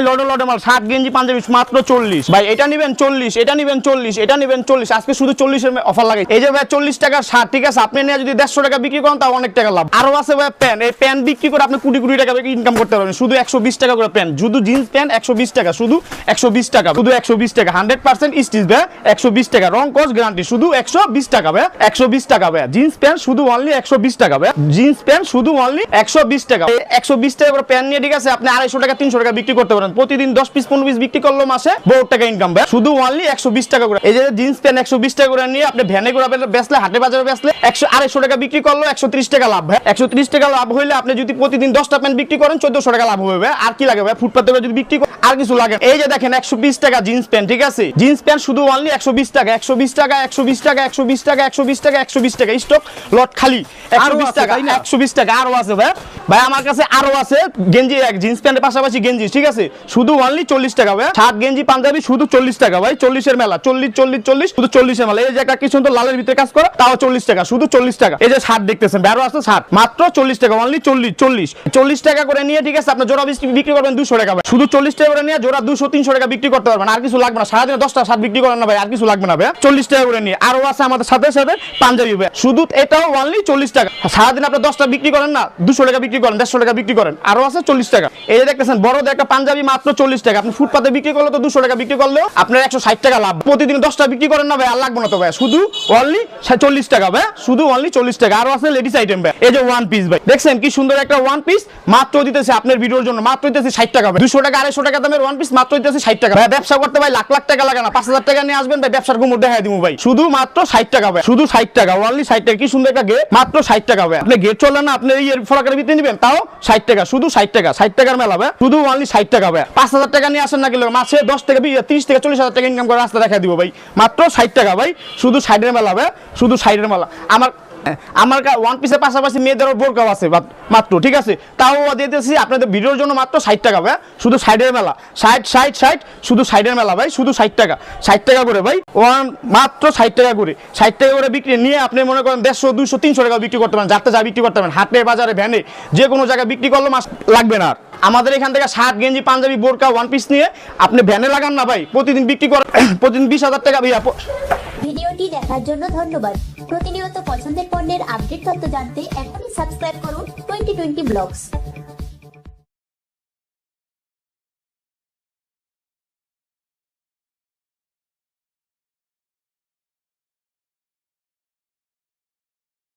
লডে লডে মাল ষাট গেঞ্জি পাঞ্জাবি মাত্র চল্লিশ ভাই এটা নিবেন চল্লিশ এটা নিবেন চল্লিশ এটা নিবেন চল্লিশ আজকে শুধু চল্লিশের অফার লাগে এই যে ভাই চল্লিশ টাকা ষাট ঠিক আছে আপনি নিয়ে যদি দেড়শো টাকা বিক্রি করেন তাও অনেক টাকা লাভ আরও আছে ভাই প্যান্ট এই প্যান্ট বিক্রি করে আপনি কোটি কোটি টাকা ইনকাম করতে পারবেন শুধু একশো বিশ টাকা করে প্যান্ট শুধু জিন্স প্যান্ট একশো বিশ টাকা শুধু একশো বিশ টাকা শুধু একশো বিশ টাকা হান্ড্রেড পার্সেন্ট স্টিচ ভাই একশো বিশ টাকা রং কস গ্যারান্টি শুধু একশো বিশ টাকা ভাই একশো বিশ টাকা ভাই জিন্স প্যান্ট শুধু অনলি একশো বিশ টাকা ভাই জিন্স প্যান্ট শুধু অনলি একশো বিশ টাকা একশো বিশ টাকা করে প্যান্ট নিয়ে ঠিক আছে আপনি আড়াইশো টাকা তিনশো টাকা বিক্রি করতে পারেন প্রতিদিন দশ পিস পনেরো পিস বিক্রি করল মাসে বহু টাকা ইনকাম ভাই শুধু অনলি একশো বিশ টাকা করে এই যে জিন্স প্যান্ট একশো বিশ টাকা করে নিয়ে আপনি ভ্যানে করে বেচলে হাটে বাজারে বেচলে একশো আড়াইশো টাকা বিক্রি করল একশো ত্রিশ টাকা লাভ ভাই একশো ত্রিশ টাকা লাভ হইলে আপনি যদি প্রতিদিন দশটা প্যান্ট বিক্রি করেন চোদ্দশো টাকা লাভ হবে আর কি লাগে ভাই ফুটপাতে যদি বিক্রি করেন আর কিছু লাগে এই যে দেখেন একশো বিশ টাকা জিন্স প্যান্ট ঠিক আছে জিন্স প্যান্ট শুধু অনলি একশো বিশ টাকা একশো বিশ টাকা একশো বিশ টাকা একশো বিশ টাকা একশো বিশ টাকা একশো বিশ টাকা স্টক লট খালি একশো বিশ টাকা একশো বিশ টাকা আরও আছে ভাই ভাই আমার কাছে আরও আছে গেঞ্জি এক জিন্স প্যান্টের পাশাপাশি গেঞ্জি ঠিক আছে শুধু অনলি চল্লিশ টাকা ভাই। শার্ট গেঞ্জি, পাঞ্জাবি, শুধু চল্লিশ টাকা ভাই। চল্লিশের মেলা, চল্লিশ চল্লিশ চল্লিশ, শুধু চল্লিশের মেলা। এই একটা কি সুন্দর লালের ভিতরে কাজ করে, তাও চল্লিশ টাকা, শুধু চল্লিশ টাকা। এই যে শার্ট দেখতেছেন, বেরো আছে শার্ট মাত্র চল্লিশ টাকা অনলি চল্লিশ চল্লিশ। চল্লিশ টাকা করে নিয়ে, ঠিক আছে, আপনার জোড়া বিক্রি- করবেন দুশো টাকা ভাই। শুধু চল্লিশ টাকা করে নিয়ে, জোড়া দুশো, তিনশো টাকা বিক্রি করতে পারবেন। আর কিছু লাগবে না। সারাদিনে দশটা শার্ট বিক্রি করেন না ভাই, আর কিছু লাগবে না ভাই। চল্লিশ টাকা করে নিয়ে, আরও আছে আমাদের সাথে সাথে পাঞ্জাবি ভাই। শুধু এটাও অনলি চল্লিশ টাকা। সারাদিন আপনি দশটা বিক্রি করেন না, দুশো টাকা বিক্রি করেন, দেড়শো টাকা বিক্রি করেন, আরও আছে চল্লিশ টাকা। এই যে দেখতেছেন বড় একটা পাঞ্জাবি মাত্র চল্লিশ টাকা। আপনি ফুটপাতে বিক্রি করলে তো দুশো টাকা বিক্রি করলেও আপনার একশো ষাট টাকা লাভ। প্রতিদিন দশটা বিক্রি করেন না ভাই, আর লাগবে না তো ভাই। শুধু অনলি চল্লিশ টাকা ভাই। শুধু অনলি চল্লিশ টাকা। আরও আছে লেডিস আইটেম ভাই। এই যে ওয়ান পিস ভাই। দেখছেন কি সুন্দর একটা ওয়ান পিস মাত্র দিতেছে আপনার ভিডিওর জন্য। মাত্র দিতেছে ষাট টাকা ভাই। দুশো টাকা, আড়াইশো টাকা দামের ওয়ান পিস মাত্র দিতেছে ষাট টাকা ভাই। ব্যবসা করতে ভাই লাখ লাখ টাকা লাগে না। পাঁচ হাজার টাকা নিয়ে আসবেন ভাই, ব্যবসার গুমর দেখাই দিব ভাই। শুধু মাত্র ষাট টাকা ভাই। শুধু ষাট টাকা অনলি ষাট টাকা। কি সুন্দর একটা গেট মাত্র ষাট টাকা ভাই। আপনি গেট চলে না, আপনি এই ফলাকার ভিতরে নিবেন, তাও ষাট টাকা। শুধু ষাট টাকা, ষাট টাকার মেলা ভাই। শুধু অনলি ষাট টাকা ভাই পাঁচ হাজার টাকা নিয়ে আসেন না গেলে মাসে দশ থেকে বিশ- তিরিশ থেকে চল্লিশ হাজার টাকা ইনকাম করে রাস্তা দেখা দিব ভাই। মাত্র ষাট টাকা ভাই, শুধু ষাটের মেলা ভাই, শুধু ষাটের মেলা। আমার আমার ওয়ান পিসের পাশাপাশি মেয়েদেরও বোরকাও আছে মাত্র, ঠিক আছে? তাও দিতেছি আপনাদের ভিডিওর জন্য মাত্র ষাট টাকা ভাই, শুধু সাইডের মেলা। ষাট ষাট ষাট, শুধু সাইডের মেলা ভাই, শুধু ষাট টাকা। ষাট টাকা করে ভাই, ওয়ান, মাত্র ষাট টাকা করে। ষাট টাকা করে বিক্রি নিয়ে আপনি মনে করেন দেড়শো দুশো তিনশো টাকা বিক্রি করতে পারেন যাতে যা বিক্রি করতে পারেন, হাটে, বাজারে, ভ্যানে, যে কোনো জায়গায় বিক্রি করলে মাস লাগবে না আর। আমাদের এখান থেকে সাত গেঞ্জি, পাঞ্জাবি, বোরকা ওয়ান পিস নিয়ে আপনি ভ্যানে লাগান না ভাই। প্রতিদিন বিক্রি করেন প্রতিদিন বিশ হাজার টাকা ভাইয়া। ভিডিওটি দেখার জন্য ধন্যবাদ। প্রতিনিয়ত পছন্দের পণ্যের আপডেট তথ্য জানতে এখনই সাবস্ক্রাইব করুন টোয়েন্টি টোয়েন্টি ব্লগস